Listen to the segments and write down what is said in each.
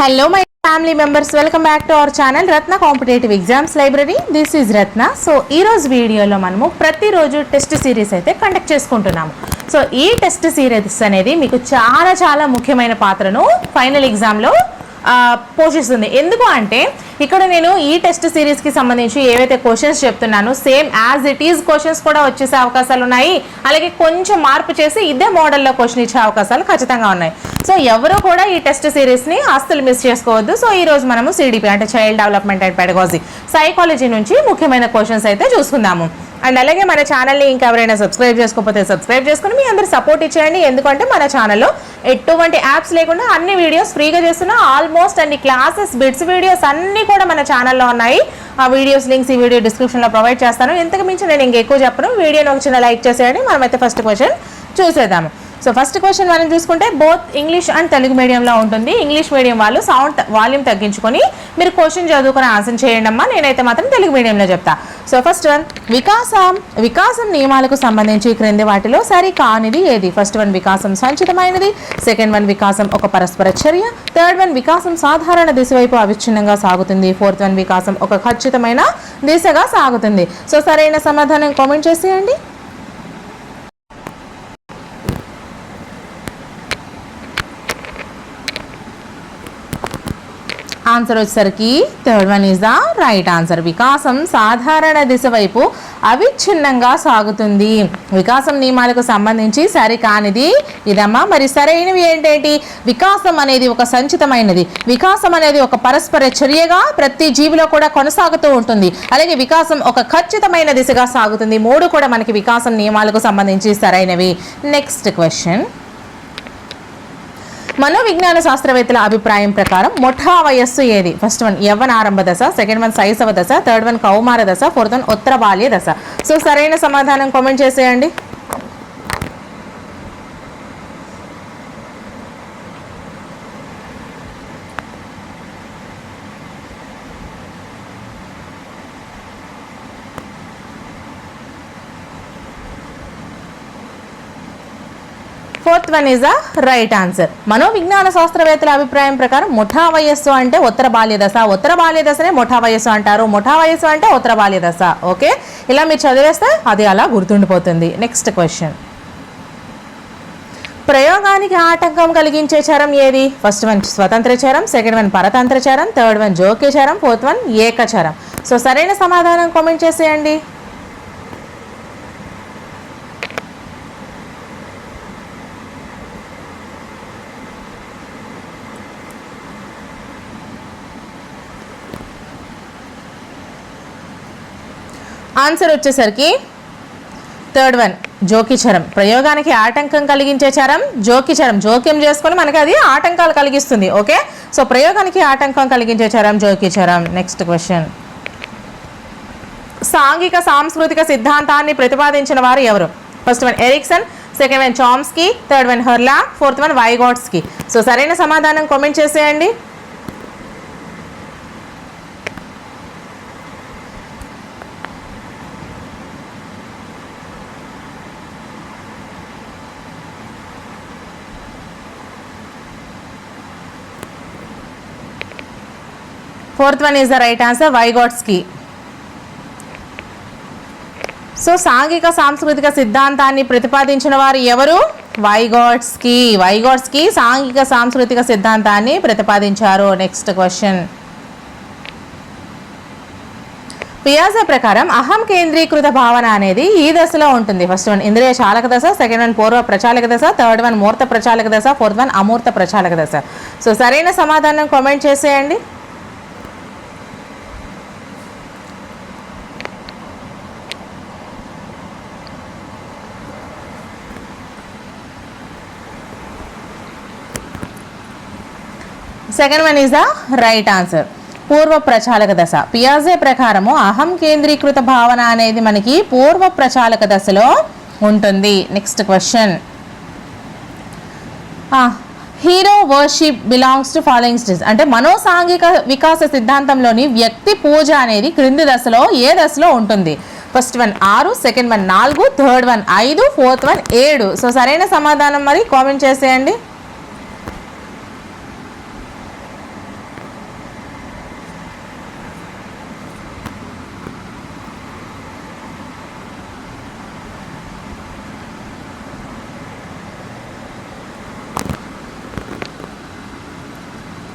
Hello my family members welcome back to our channel Ratna competitive exams library this is Ratna so ఈ రోజు వీడియోలో మనము ప్రతిరోజు test series అయితే conduct చేసుకుంటున్నాము. సో ఈ టెస్ట్ సిరీస్ అనేది మీకు చాలా చాలా ముఖ్యమైన పాత్రను ఫైనల్ ఎగ్జామ్లో పోషిస్తుంది. ఎందుకు అంటే ఇక్కడ నేను ఈ టెస్ట్ సిరీస్కి సంబంధించి ఏవైతే క్వశ్చన్స్ చెప్తున్నానో same as it is questions కూడా వచ్చేసే అవకాశాలు ఉన్నాయి. అలాగే కొంచెం మార్పు చేసి ఇదే మోడల్లో క్వశ్చన్ ఇచ్చే అవకాశాలు ఖచ్చితంగా ఉన్నాయి. సో ఎవరు కూడా ఈ టెస్ట్ సిరీస్ని ఆస్తులు మిస్ చేసుకోవద్దు. సో ఈ రోజు మనము సిడిపి అంటే child development and pedagogy psychology నుంచి ముఖ్యమైన క్వశ్చన్స్ అయితే చూసుకుందాము. అండ్ అలాగే మన ఛానల్ని ఇంకా ఎవరైనా సబ్స్క్రైబ్ చేసుకోకపోతే సబ్స్క్రైబ్ చేసుకుని మీ అందరు సపోర్ట్ ఇచ్చేయండి. ఎందుకంటే మన ఛానల్లో ఎటువంటి యాప్స్ లేకుండా అన్ని వీడియోస్ ఫ్రీగా చేస్తున్నా. ఆల్మోస్ట్ అన్ని క్లాసెస్ బిట్స్ వీడియోస్ అన్నీ కూడా మన ఛానల్లో ఉన్నాయి. ఆ వీడియోస్ లింక్స్ ఈ వీడియో డిస్క్రిప్షన్లో ప్రొవైడ్ చేస్తాను. ఇంతకు మించి నేను ఇంకెక్కువ చెప్పను. వీడియోని ఒక చిన్న లైక్ చేసేయండి. మనమైతే ఫస్ట్ క్వశ్చన్ చూసేద్దాము. సో ఫస్ట్ క్వశ్చన్ మనం చూసుకుంటే both English and Telugu medium ఉంటుంది. ఇంగ్లీష్ మీడియం వాళ్ళు సౌండ్ వాల్యూమ్ తగ్గించుకొని మీరు క్వశ్చన్ చదువుకొని ఆన్సర్ చేయండి అమ్మా నేనైతే మాత్రం తెలుగు మీడియంలో చెప్తా. సో ఫస్ట్ వన్ వికాసం. వికాసం నియమాలకు సంబంధించి క్రింది వాటిలో సరి కానిది ఏది? ఫస్ట్ వన్ వికాసం సంచితమైనది. సెకండ్ వన్ వికాసం ఒక పరస్పర చర్య. థర్డ్ వన్ వికాసం సాధారణ దిశ వైపు అవిచ్ఛిన్నంగా సాగుతుంది. ఫోర్త్ వన్ వికాసం ఒక ఖచ్చితమైన దిశగా సాగుతుంది. సో సరైన సమాధానం కామెంట్ చేసేయండి. ఆన్సర్ వచ్చేసరికి third one is the right answer వికాసం సాధారణ దిశ వైపు అవిచ్ఛిన్నంగా సాగుతుంది. వికాసం నియమాలకు సంబంధించి సరికానిది ఇదమ్మా. మరి సరైనవి ఏంటేంటి? వికాసం అనేది ఒక సంచితమైనది. వికాసం అనేది ఒక పరస్పర చర్యగా ప్రతి జీవిలో కూడా కొనసాగుతూ ఉంటుంది. అలాగే వికాసం ఒక ఖచ్చితమైన దిశగా సాగుతుంది. మూడు కూడా మనకి వికాసం నియమాలకు సంబంధించి సరైనవి. నెక్స్ట్ క్వశ్చన్ మనోవిజ్ఞాన శాస్త్రవేత్తల అభిప్రాయం ప్రకారం మొఠా వయస్సు ఏది? ఫస్ట్ వన్ యవ్వన ఆరంభ దశ. సెకండ్ వన్ శైశవ దశ. థర్డ్ వన్ కౌమార దశ. ఫోర్త్ వన్ ఉత్తర బాల్య దశ. సో సరైన సమాధానం కామెంట్ చేసేయండి fourth one is the right answer మనోవిజ్ఞాన శాస్త్రవేత్తల అభిప్రాయం ప్రకారం ముఠా వయస్సు అంటే ఉత్తర బాల్య దశ ఉత్తర బాల్య దశనే ముఠా వయస్సు అంటారు ముఠా వయస్సు అంటే ఉత్తర బాల్య దశ ఓకే ఇలా మీరు చదివేస్తే అది అలా గుర్తుండిపోతుంది నెక్స్ట్ క్వశ్చన్ ప్రయోగానికి ఆటంకం కలిగించే చరం ఏది ఫస్ట్ వన్ స్వతంత్ర చరం సెకండ్ వన్ పరతంత్ర చరం థర్డ్ వన్ జోక్య చరం ఫోర్త్ వన్ ఏకచరం సో సరైన సమాధానం కామెంట్ చేసేయండి ఆన్సర్ వచ్చేసరికి థర్డ్ వన్ జోకిచరం ప్రయోగానికి ఆటంకం కలిగించే చరం జోకిచరం జోక్యం చేసుకొని మనకి అది ఆటంకాలు కలిగిస్తుంది ఓకే? సో ప్రయోగానికి ఆటంకం కలిగించే చరం జోకిచరం నెక్స్ట్ క్వశ్చన్ సాంఘిక సాంస్కృతిక సిద్ధాంతాన్ని ప్రతిపాదించిన వారు ఎవరు? First one Erikson second one Chomsky third one Harlow fourth one Vygotsky so సరైన సమాధానం కామెంట్ చేసేయండి. Fourth one is the right answer Vygotsky so సాంఘిక సాంస్కృతిక సిద్ధాంతాన్ని ప్రతిపాదించిన వారు ఎవరు? వైగాట్స్కి వైగాట్స్కి సాంఘిక సాంస్కృతిక సిద్ధాంతాన్ని ప్రతిపాదించారు. నెక్స్ట్ క్వశ్చన్ పియాజా ప్రకారం అహం కేంద్రీకృత భావన అనేది ఈ దశలో ఉంటుంది. ఫస్ట్ వన్ ఇంద్రియ చాలక దశ సెకండ్ వన్ పూర్వ ప్రచాలక దశ థర్డ్ వన్ మూర్త ప్రచాలక దశ ఫోర్త్ వన్ అమూర్త ప్రచాలక దశ. సో సరైన సమాధానం కామెంట్ చేసేయండి. Second one is the right answer పూర్వ ప్రచాలక దశ. పియాజే ప్రకారము అహం కేంద్రీకృత భావన అనేది మనకి పూర్వ ప్రచాలక దశలో ఉంటుంది. Next question hero worship belongs to following stage అంటే మనోసాంఘిక వికాస సిద్ధాంతంలోని వ్యక్తి పూజ అనేది క్రింది దశలో ఏ దశలో ఉంటుంది? ఫస్ట్ వన్ ఆరు సెకండ్ వన్ నాలుగు థర్డ్ వన్ ఐదు ఫోర్త్ వన్ ఏడు. సో సరైన సమాధానం మరి కామెంట్ చేసేయండి.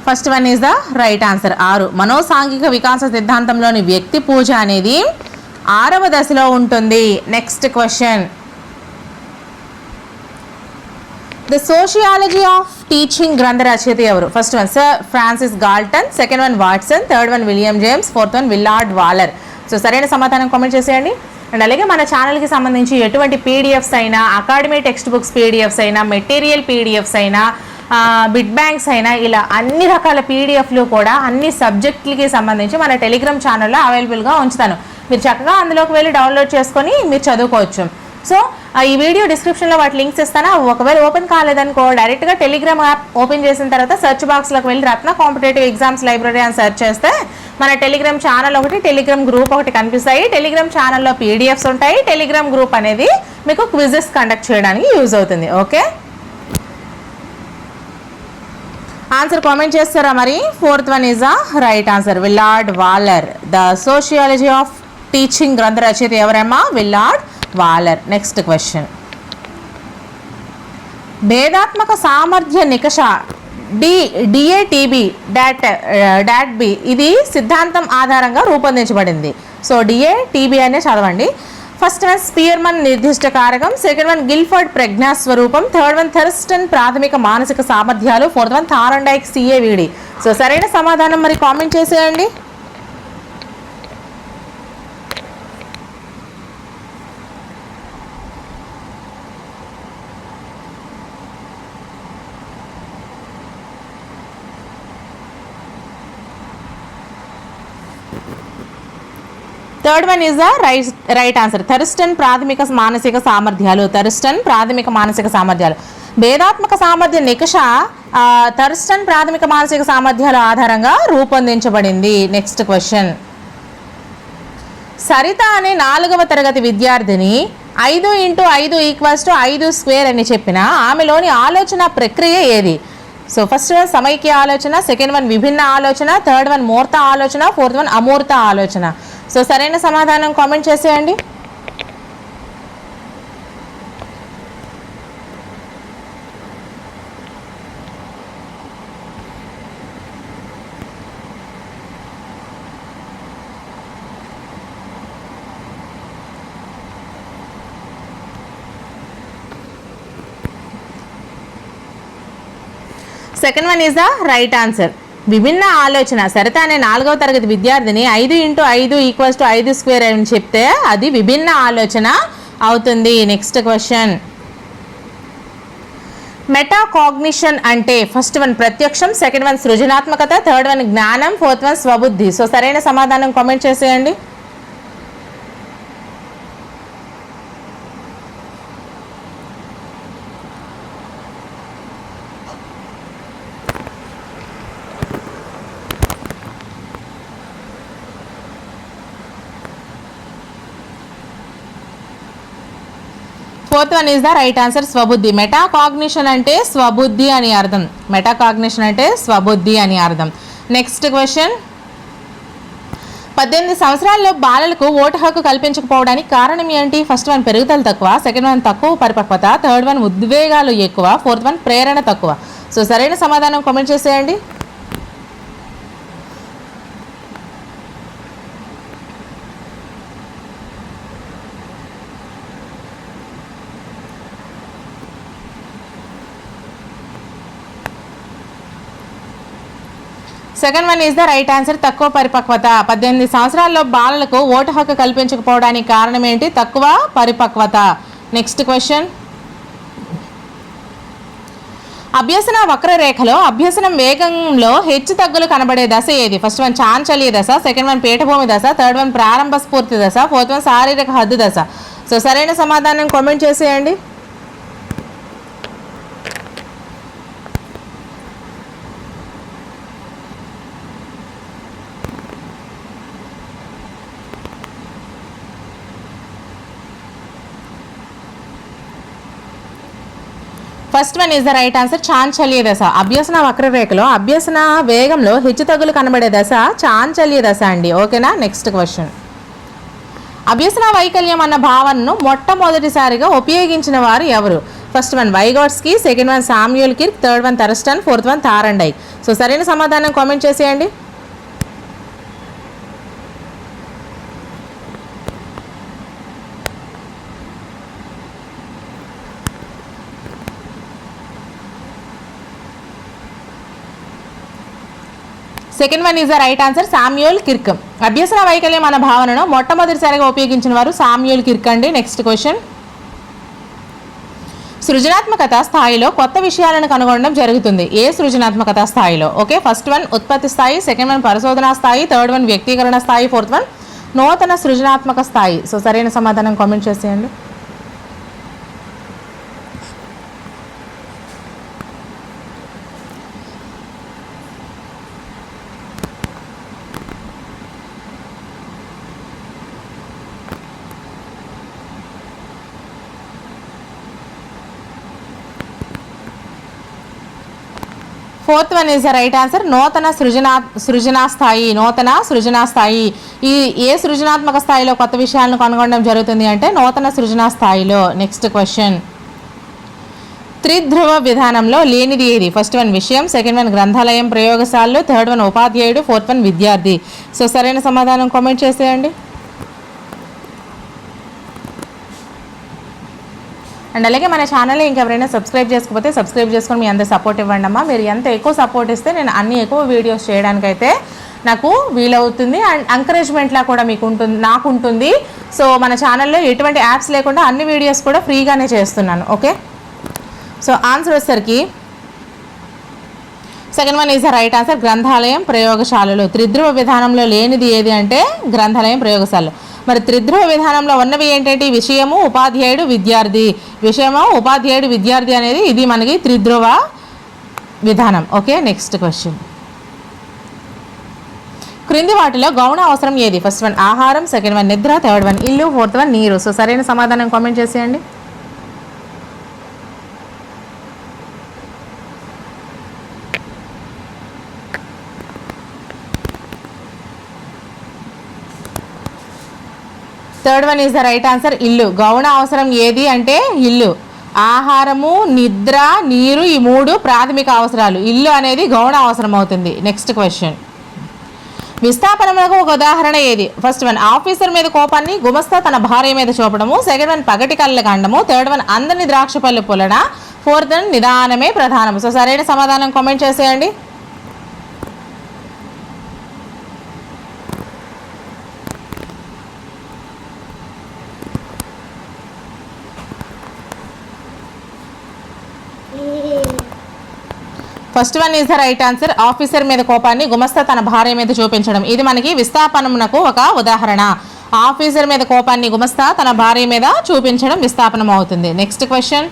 First one is the right answer ఆరు. మనోసాంఘిక వికాస సిద్ధాంతంలోని వ్యక్తి పూజ అనేది ఆరవ దశలో ఉంటుంది. Next question the sociology of teaching గ్రంథ రచయిత ఎవరు? First one sir Francis Galton second one Watson third one William James fourth one Willard Waller so సరైన సమాధానం కామెంట్ చేసేయండి. అండ్ అలాగే మన ఛానల్కి సంబంధించి ఎటువంటి పీడిఎఫ్స్ అయినా అకాడమీ టెక్స్ట్ బుక్స్ పీడిఎఫ్స్ అయినా మెటీరియల్ పీడిఎఫ్స్ అయినా బిడ్ బ్యాంక్స్ అయినా ఇలా అన్ని రకాల పీడిఎఫ్లు కూడా అన్ని సబ్జెక్టులకి సంబంధించి మన టెలిగ్రామ్ ఛానల్లో అవైలబుల్గా ఉంచుతాను. మీరు చక్కగా అందులోకి వెళ్ళి డౌన్లోడ్ చేసుకొని మీరు చదువుకోవచ్చు. సో ఈ వీడియో డిస్క్రిప్షన్లో వాటి లింక్స్ ఇస్తాను. ఒకవేళ ఓపెన్ కాలేదనుకో డైరెక్ట్గా టెలిగ్రామ్ యాప్ ఓపెన్ చేసిన తర్వాత సెర్చ్ బాక్స్లోకి వెళ్ళి రత్న కాంపిటేటివ్ ఎగ్జామ్స్ లైబ్రరీ అని సెర్చ్ చేస్తే మన టెలిగ్రామ్ ఛానల్ ఒకటి టెలిగ్రామ్ గ్రూప్ ఒకటి కనిపిస్తాయి. టెలిగ్రామ్ ఛానల్లో పీడిఎఫ్స్ ఉంటాయి. టెలిగ్రామ్ గ్రూప్ అనేది మీకు క్విజెస్ కండక్ట్ చేయడానికి యూజ్ అవుతుంది. ఓకే? ఆన్సర్ కామెంట్ చేస్తారా మరి? Fourth one is a right answer Willard Waller the sociology of teaching గ్రంథ రచయిత ఎవరమ్మా? విల్లార్డ్ వాలర్ నెక్స్ట్ క్వశ్చన్ భేదాత్మక సామర్థ్య నికష D DATB dot dot B ఇది సిద్ధాంతం ఆధారంగా రూపొందించబడింది. సో డిఏ టీబీ అనే చదవండి. ఫస్ట్ వన్ స్పియర్మన్ నిర్దిష్ట కారకం సెకండ్ వన్ గిల్ఫర్డ్ ప్రజ్ఞా స్వరూపం థర్డ్ వన్ థర్స్టన్ ప్రాథమిక మానసిక సామర్థ్యాలు fourth one Thorndike CAVD so సరైన సమాధానం మరి కామెంట్ చేసేయండి. Third one is the right right answer Thurstone ప్రాథమిక మానసిక సామర్థ్యాలు థరిస్టన్ ప్రాథమిక మానసిక సామర్థ్యాలు భేదాత్మక సామర్థ్య నికష థర్స్టన్ ప్రాథమిక మానసిక సామర్థ్యాల ఆధారంగా రూపొందించబడింది. నెక్స్ట్ క్వశ్చన్ సరిత అనే నాలుగవ తరగతి విద్యార్థిని ఐదు ఇంటూ ఐదు ఈక్వల్స్ టు ఐదు స్క్వేర్ అని చెప్పిన ఆమెలోని ఆలోచన ప్రక్రియ ఏది? సో ఫస్ట్ వన్ సమైక్య ఆలోచన సెకండ్ వన్ విభిన్న ఆలోచన థర్డ్ వన్ మూర్త ఆలోచన ఫోర్త్ వన్ అమూర్త ఆలోచన. సో సరైన సమాధానం కామెంట్ చేసేయండి. Second one is the right answer విభిన్న ఆలోచన. సరిత అనే నాలుగవ తరగతి విద్యార్థిని ఐదు ఇంటూ ఐదు ఈక్వల్స్ టు ఐదు స్క్వేర్ అని చెప్తే అది విభిన్న ఆలోచన అవుతుంది. Next question. మెటాకాగ్నిషన్ అంటే ఫస్ట్ వన్ ప్రత్యక్షం సెకండ్ వన్ సృజనాత్మకత థర్డ్ వన్ జ్ఞానం ఫోర్త్ వన్ స్వబుద్ధి. సో సరైన సమాధానం కామెంట్ చేసేయండి. Fourth one is the right answer స్వబుద్ధి metacognition అంటే స్వబుద్ధి అని అర్థం. మెటాకాగ్నిషన్ అంటే స్వబుద్ధి అని అర్థం. నెక్స్ట్ క్వశ్చన్ పద్దెనిమిది సంవత్సరాల్లో బాలలకు ఓటు హక్కు కల్పించకపోవడానికి కారణం ఏంటి? ఫస్ట్ వన్ పెరుగుదల తక్కువ. సెకండ్ వన్ తక్కువ పరిపక్వత. థర్డ్ వన్ ఉద్వేగాలు ఎక్కువ. ఫోర్త్ వన్ ప్రేరణ తక్కువ. సో సరైన సమాధానం కామెంట్ చేసేయండి. Second one is the right answer తక్కువ పరిపక్వత. పద్దెనిమిది సంవత్సరాల్లో బాలలకు ఓటు హక్కు కల్పించకపోవడానికి కారణం ఏంటి తక్కువ పరిపక్వత. నెక్స్ట్ క్వశ్చన్ అభ్యసన వక్రరేఖలో అభ్యసనం వేగంలో హెచ్చు తగ్గులు కనబడే దశ ఏది? ఫస్ట్ వన్ చాంచల్య దశ సెకండ్ వన్ పీఠభూమి దశ థర్డ్ వన్ ప్రారంభ స్ఫూర్తి దశ ఫోర్త్ వన్ శారీరక హద్దు దశ. సో సరైన సమాధానం కామెంట్ చేసేయండి. First one is the right answer చాంచల్య దశ. అభ్యసన వక్రరేఖలో అభ్యసన వేగంలో హెచ్చుతగ్గులు కనబడే దశ చాంచల్య దశ అండి. ఓకేనా? నెక్స్ట్ క్వశ్చన్ అభ్యసన వైకల్యం అన్న భావనను మొట్టమొదటిసారిగా ఉపయోగించిన వారు ఎవరు? First one Vygotsky second one Samuel Kirk third one Thurstone fourth one Thorndike so సరైన సమాధానం కామెంట్ చేసేయండి. Second one is the right answer Samuel Kirk అభ్యసన వైకల్యం అన్న భావనను మొట్టమొదటిసారిగా ఉపయోగించిన వారు సామ్యూల్ కిర్క్ అండి. నెక్స్ట్ క్వశ్చన్ సృజనాత్మకత స్థాయిలో కొత్త విషయాలను కనుగొనడం జరుగుతుంది. ఏ సృజనాత్మకత స్థాయిలో? ఓకే ఫస్ట్ వన్ ఉత్పత్తి స్థాయి సెకండ్ వన్ పరిశోధనా స్థాయి థర్డ్ వన్ వ్యక్తీకరణ స్థాయి ఫోర్త్ వన్ నూతన సృజనాత్మక స్థాయి. సో సరైన సమాధానం కామెంట్ చేసేయండి. Fourth one is the right answer. నూతన సృజనా సృజనా స్థాయి నూతన సృజనా స్థాయి. ఈ ఏ సృజనాత్మక స్థాయిలో కొత్త విషయాలను కనుగొనడం జరుగుతుంది అంటే నూతన సృజనా స్థాయిలో. నెక్స్ట్ క్వశ్చన్ త్రిధ్రువ విధానంలో లేనిది ఏది? ఫస్ట్ వన్ విషయం. సెకండ్ వన్ గ్రంథాలయం ప్రయోగశాలలు. థర్డ్ వన్ ఉపాధ్యాయుడు. ఫోర్త్ వన్ విద్యార్థి. సో సరైన సమాధానం కామెంట్ చేసేయండి. అండ్ అలాగే మన ఛానల్ ఇంకెవరైనా సబ్స్క్రైబ్ చేసుకోకపోతే సబ్స్క్రైబ్ చేసుకొని మీ అందరు సపోర్ట్ ఇవ్వండి అమ్మా. మీరు ఎంత ఎక్కువ సపోర్ట్ ఇస్తే నేను అన్ని ఎక్కువ వీడియోస్ చేయడానికైతే నాకు వీలవుతుంది. అండ్ ఎంకరేజ్మెంట్లా కూడా మీకు ఉంటుంది నాకు ఉంటుంది. సో మన ఛానల్లో ఎటువంటి యాప్స్ లేకుండా అన్ని వీడియోస్ కూడా ఫ్రీగానే చేస్తున్నాను ఓకే సో ఆన్సర్ వచ్చేసరికి second one is the right answer గ్రంథాలయం ప్రయోగశాలలు త్రిధ్రువ విధానంలో లేనిది ఏది అంటే గ్రంథాలయం ప్రయోగశాలలు. మరి త్రిధ్రువ విధానంలో ఉన్నవి ఏంటంటే విషయము ఉపాధ్యాయుడు విద్యార్థి. విషయము ఉపాధ్యాయుడు విద్యార్థి అనేది ఇది మనకి త్రిధ్రువ విధానం. ఓకే నెక్స్ట్ క్వశ్చన్ క్రింది వాటిలో గౌణ అవసరం ఏది? ఫస్ట్ వన్ ఆహారం సెకండ్ వన్ నిద్ర థర్డ్ వన్ ఇల్లు ఫోర్త్ వన్ నీరు. సో సరైన సమాధానం కామెంట్ చేసేయండి. Third one is the right answer ఇల్లు. గౌణ అవసరం ఏది అంటే ఇల్లు. ఆహారము నిద్ర నీరు ఈ మూడు ప్రాథమిక అవసరాలు. ఇల్లు అనేది గౌణ అవసరం అవుతుంది. నెక్స్ట్ క్వశ్చన్ విస్థాపనములకు ఒక ఉదాహరణ ఏది? ఫస్ట్ వన్ ఆఫీసర్ మీద కోపాన్ని గుమస్తా తన భార్య మీద చూపడము. సెకండ్ వన్ పగటి కళ్ళ కాండము. థర్డ్ వన్ అందరిని ద్రాక్ష పళ్ళు పొలన ఫోర్త్ వన్ నిదానమే ప్రధానము. సో సరైన సమాధానం కామెంట్ చేసేయండి. First one is the right answer. Officer మీద కోపాన్ని గుమస్తా తన భార్య మీద చూపించడం. ఇది మనకి విస్థాపనమునకు ఒక ఉదాహరణ. ఆఫీసర్ మీద కోపాన్ని గుమస్తా తన భార్య మీద చూపించడం విస్థాపనం అవుతుంది నెక్స్ట్ క్వశ్చన్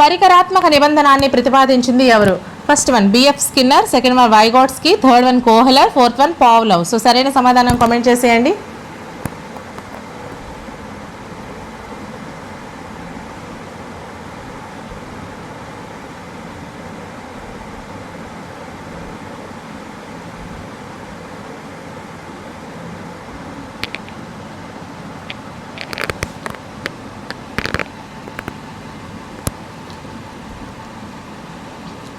పరికరాత్మక నిబంధనాన్ని ప్రతిపాదించింది ఎవరు? First one BF Skinner second one Vygotsky third one Kohler fourth one Pavlov so సరైన సమాధానం కామెంట్ చేసేయండి.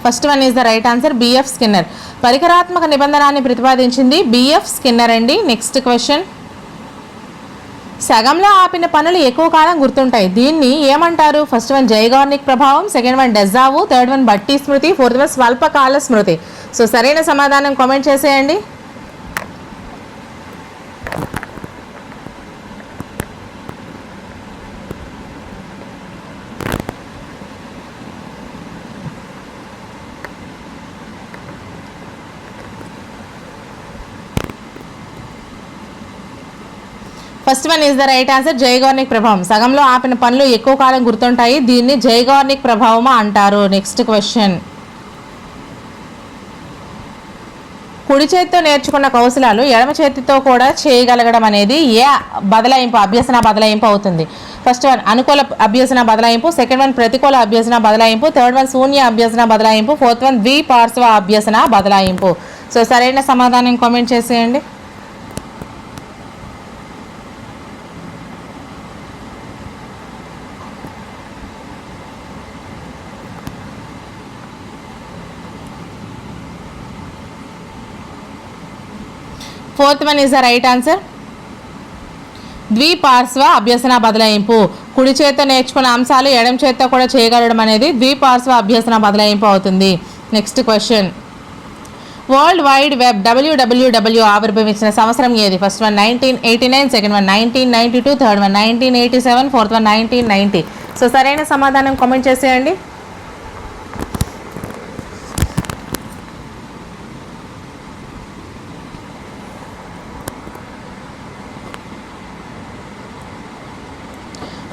First one is the right answer BF Skinner పరికరాత్మక నిబంధనాన్ని ప్రతిపాదించింది బిఎఫ్ స్కిన్నర్ అండి. నెక్స్ట్ క్వశ్చన్ సగంలో ఆపిన పనులు ఎక్కువ కాలం గుర్తుంటాయి. దీన్ని ఏమంటారు? ఫస్ట్ వన్ జైగార్నిక్ ప్రభావం. Second one deja vu third one బట్టి స్మృతి ఫోర్త్ వన్ స్వల్పకాల స్మృతి సో సరైన సమాధానం కామెంట్ చేసేయండి. First one is the right answer Zeigarnik ప్రభావం. సగంలో ఆపిన పనులు ఎక్కువ కాలం గుర్తుంటాయి. దీన్ని జైగార్నిక్ ప్రభావమా అంటారు? నెక్స్ట్ క్వశ్చన్ కుడి చేతితో నేర్చుకున్న కౌశలాలు ఎడమ చేతితో కూడా చేయగలగడం అనేది ఏ బదలాయింపు అభ్యసన బదలాయింపు అవుతుంది? ఫస్ట్ వన్ అనుకూల అభ్యసన బదలాయింపు. సెకండ్ వన్ ప్రతికూల అభ్యసన బదలాయింపు. థర్డ్ వన్ శూన్య అభ్యసన బదలాయింపు. ఫోర్త్ వన్ ద్విపార్శ్వ అభ్యసన బదలాయింపు. సో సరైన సమాధానం కామెంట్ చేసేయండి. Fourth one is the right answer. ద్విపార్శ్వ అభ్యసన బదలాయింపు. కుడి చేత నేర్చుకున్న అంశాలు ఎడం చేత కూడా చేయగలడం అనేది ద్విపార్శ్వ అభ్యసన బదలాయింపు అవుతుంది. Next question world wide web WWW ఆవిర్భవించిన సంవత్సరం ఏది? First one nineteen eighty nine second one nineteen ninety two third one nineteen eighty seven fourth one nineteen ninety so సరైన సమాధానం కామెంట్ చేసేయండి.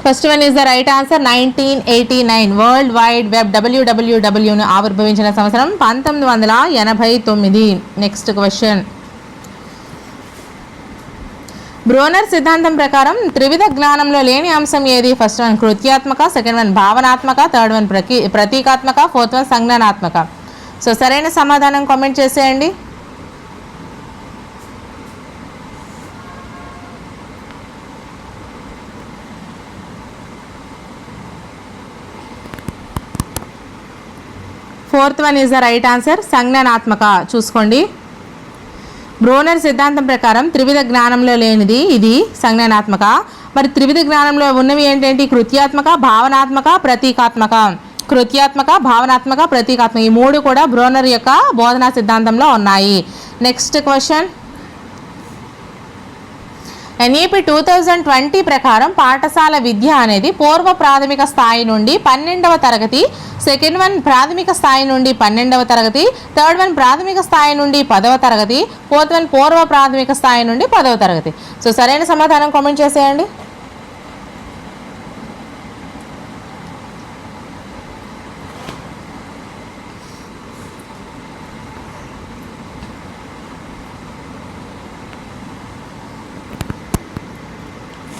First one is the right answer nineteen eighty nine world wide web డబ్ల్యూడబ్ల్యూడబ్ల్యూను ఆవిర్భవించిన సంవత్సరం పంతొమ్మిది వందల ఎనభై తొమ్మిది. Next question Bruner సిద్ధాంతం ప్రకారం త్రివిధ జ్ఞానంలో లేని అంశం ఏది? ఫస్ట్ వన్ కృత్యాత్మక సెకండ్ వన్ భావనాత్మక థర్డ్ వన్ ప్రతీ ప్రతీకాత్మక ఫోర్త్ వన్ సంజ్ఞానాత్మక. సో సరైన సమాధానం కామెంట్ చేసేయండి. Fourth one is the right answer. సంజ్ఞానాత్మక. చూసుకోండి. బ్రోనర్ సిద్ధాంతం ప్రకారం త్రివిధ జ్ఞానంలో లేనిది ఇది సంజ్ఞానాత్మక. మరి త్రివిధ జ్ఞానంలో ఉన్నవి ఏంటంటే? కృత్యాత్మక భావనాత్మక ప్రతీకాత్మక. కృత్యాత్మక భావనాత్మక ప్రతీకాత్మక. ఈ మూడు కూడా బ్రోనర్ యొక్క బోధనా సిద్ధాంతంలో ఉన్నాయి. Next question NEP two thousand twenty ప్రకారం పాఠశాల విద్య అనేది పూర్వ ప్రాథమిక స్థాయి నుండి పన్నెండవ తరగతి సెకండ్ వన్ ప్రాథమిక స్థాయి నుండి పన్నెండవ తరగతి థర్డ్ వన్ ప్రాథమిక స్థాయి నుండి పదవ తరగతి ఫోర్త్ వన్ పూర్వ ప్రాథమిక స్థాయి నుండి పదవ తరగతి. సో సరైన సమాధానం కామెంట్ చేసేయండి.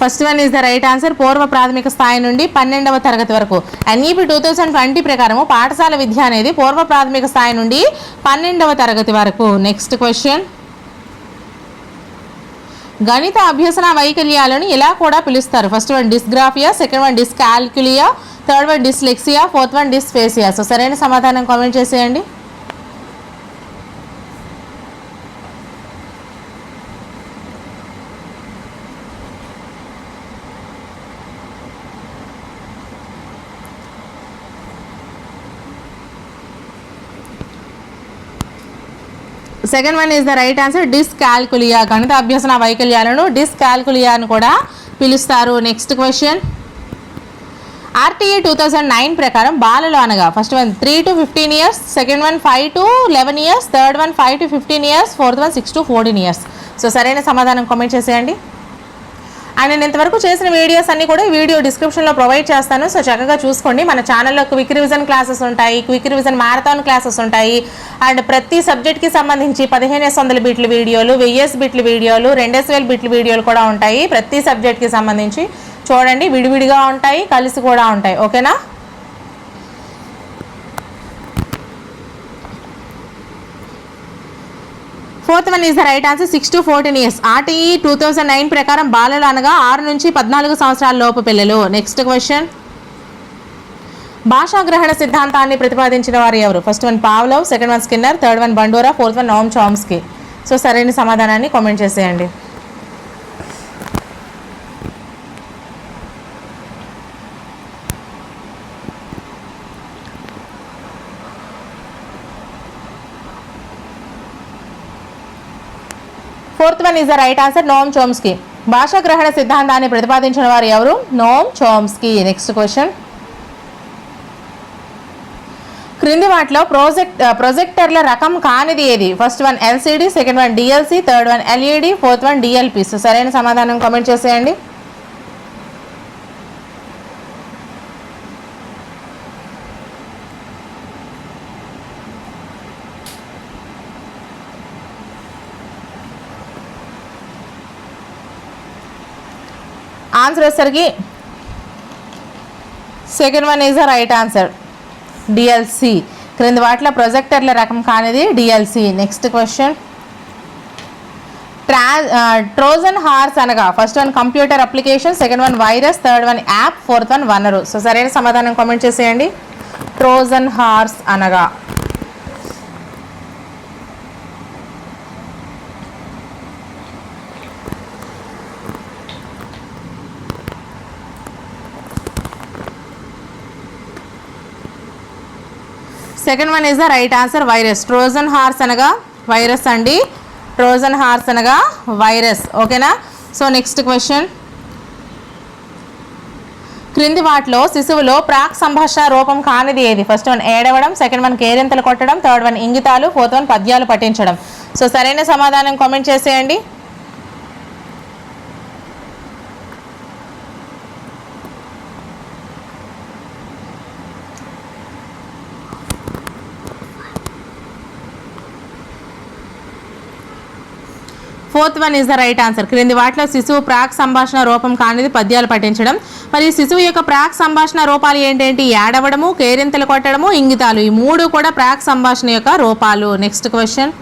First one is the right answer పూర్వ ప్రాథమిక స్థాయి నుండి పన్నెండవ తరగతి వరకు. ఎన్ఈపి టూ థౌజండ్ ట్వంటీ ప్రకారము పాఠశాల విద్య అనేది పూర్వ ప్రాథమిక స్థాయి నుండి పన్నెండవ తరగతి వరకు. నెక్స్ట్ క్వశ్చన్ గణిత అభ్యసన వైకల్యాలను ఇలా కూడా పిలుస్తారు. First one dysgraphia second one dyscalculia third one dyslexia fourth one dysphasia so సరైన సమాధానం కామెంట్ చేసేయండి. Second one is the right answer dyscalculia. గణిత అభ్యసన వైకల్యాలను డిస్కాల్కులియా అని కూడా పిలుస్తారు. Next question. RTE two thousand nine ప్రకారం బాలలు అనగా first one three to fifteen years second one five to eleven years third one five to fifteen years fourth one six to fourteen years so సరైన సమాధానం comment చేసేయండి. And నేను ఇంతవరకు చేసిన videos అన్ని కూడా వీడియో డిస్క్రిప్షన్లో ప్రొవైడ్ చేస్తాను. సో చక్కగా చూసుకోండి. మన ఛానల్లో క్విక్ రివిజన్ క్లాసెస్ ఉంటాయి క్విక్ రివిజన్ మ్యారథాన్ క్లాసెస్ ఉంటాయి. అండ్ ప్రతి సబ్జెక్ట్కి సంబంధించి పదిహేను వందల బిట్ల వీడియోలు వెయ్యేస్ బిట్ల వీడియోలు రెండేసి వేల బిట్ల వీడియోలు కూడా ఉంటాయి. ప్రతి సబ్జెక్ట్కి సంబంధించి చూడండి. విడివిడిగా ఉంటాయి కలిసి కూడా ఉంటాయి. ఓకేనా? Fourth one is the right answer six to fourteen years RTE two thousand nine ప్రకారం బాలలు అనగా ఆరు నుంచి పద్నాలుగు సంవత్సరాల లోపు పిల్లలు. నెక్స్ట్ క్వశ్చన్ భాషాగ్రహణ సిద్ధాంతాన్ని ప్రతిపాదించిన వారు ఎవరు? First one Pavlov second one Skinner third one Bandura fourth one Noam Chomsky so సరైన సమాధానాన్ని కామెంట్ చేసేయండి fourth one is the right answer Noam Chomsky భాషా గ్రహణ సిద్ధాంతాన్ని ప్రతిపాదించిన వారు ఎవరు? నోమ్ చోమ్స్కి నెక్స్ట్ క్వశ్చన్ క్రింది వాటిలో ప్రొజెక్ట్ ప్రొజెక్టర్ల రకం కానిది ఏది? First one LCD second one DLC third one LED fourth one DLP so సరైన సమాధానం కామెంట్ చేసేయండి ఆన్సర్ వచ్చేసరికి second one is the right answer DLC క్రింది వాటిలో ప్రొజెక్టర్ల రకం కానిది డిఎల్సి నెక్స్ట్ క్వశ్చన్ ట్రా ట్రోజన్ హార్స్ అనగా first one computer application second one virus third one app fourth one వనరు సో సరైన సమాధానం కామెంట్ చేసేయండి. ట్రోజన్ హార్స్ అనగా. Second one is the right answer virus. Trojan horse అనగా వైరస్ అండి. Trojan horse అనగా వైరస్. ఓకేనా? So next question. క్రింది వాటిలో శిశువులో ప్రాక్ సంభాషణ రూపం కానిది ఏది? ఫస్ట్ వన్ ఏడవడం సెకండ్ వన్ కేరింతలు కొట్టడం థర్డ్ వన్ ఇంగితాలు ఫోర్త్ వన్ పద్యాలు పఠించడం. సో సరైన సమాధానం కామెంట్ చేసేయండి. Fourth one is the right answer క్రింది వాటిలో శిశువు ప్రాక్ సంభాషణ రూపం కానిది పద్యాలు పఠించడం. మరి శిశువు యొక్క ప్రాక్ సంభాషణ రూపాలు ఏంటంటే? ఏడవడము కేరింతలు కొట్టడము ఇంగితాలు. ఈ మూడు కూడా ప్రాక్ సంభాషణ యొక్క రూపాలు. నెక్స్ట్ క్వశ్చన్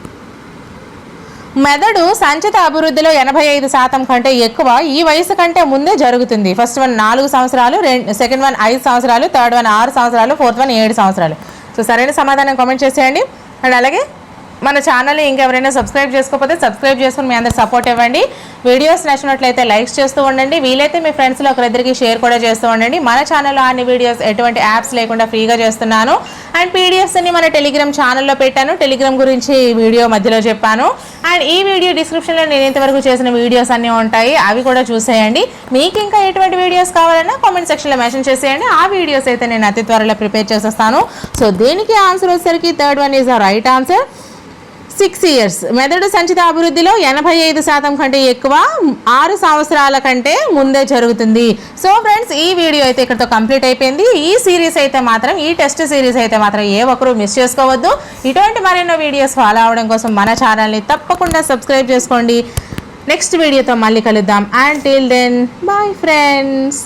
మెదడు సంచిత అభివృద్ధిలో ఎనభై ఐదు శాతం కంటే ఎక్కువ ఈ వయసు కంటే ముందే జరుగుతుంది. ఫస్ట్ వన్ నాలుగు సంవత్సరాలు సెకండ్ వన్ ఐదు సంవత్సరాలు థర్డ్ వన్ ఆరు సంవత్సరాలు ఫోర్త్ వన్ ఏడు సంవత్సరాలు. సో సరైన సమాధానం కామెంట్ చేసేయండి. అండ్ అలాగే మన ఛానల్ని ఇంకెవరైనా సబ్స్క్రైబ్ చేసుకోకపోతే సబ్స్క్రైబ్ చేసుకుని మీ అందరు సపోర్ట్ ఇవ్వండి. వీడియోస్ నచ్చినట్లయితే లైక్స్ చేస్తూ ఉండండి. వీలైతే మీ ఫ్రెండ్స్లో ఒకరిద్దరికి షేర్ కూడా చేస్తూ ఉండండి. మన ఛానల్లో అన్ని వీడియోస్ ఎటువంటి యాప్స్ లేకుండా ఫ్రీగా చేస్తున్నాను. అండ్ పీడిఎఫ్స్ని మన టెలిగ్రామ్ ఛానల్లో పెట్టాను. టెలిగ్రామ్ గురించి వీడియో మధ్యలో చెప్పాను. అండ్ ఈ వీడియో డిస్క్రిప్షన్లో నేను ఇంతవరకు చేసిన వీడియోస్ అన్నీ ఉంటాయి. అవి కూడా చూసేయండి. మీకు ఇంకా ఎటువంటి వీడియోస్ కావాలన్నా కామెంట్ సెక్షన్లో మెన్షన్ చేసేయండి. ఆ వీడియోస్ అయితే నేను అతి త్వరలో ప్రిపేర్ చేసేస్తాను. సో దీనికి ఆన్సర్ వచ్చేసరికి third one is the right answer six years మెదడు సంచిత అభివృద్ధిలో ఎనభై ఐదు శాతం కంటే ఎక్కువ ఆరు సంవత్సరాల కంటే ముందే జరుగుతుంది. సో ఫ్రెండ్స్ ఈ వీడియో అయితే ఇక్కడతో కంప్లీట్ అయిపోయింది. ఈ సిరీస్ అయితే మాత్రం ఈ టెస్ట్ సిరీస్ అయితే మాత్రం ఏ ఒక్కరు మిస్ చేసుకోవద్దు. ఇటువంటి మరెన్నో వీడియోస్ ఫాలో అవడం కోసం మన ఛానల్ని తప్పకుండా సబ్స్క్రైబ్ చేసుకోండి. నెక్స్ట్ వీడియోతో మళ్ళీ కలుద్దాం. And till then bye friends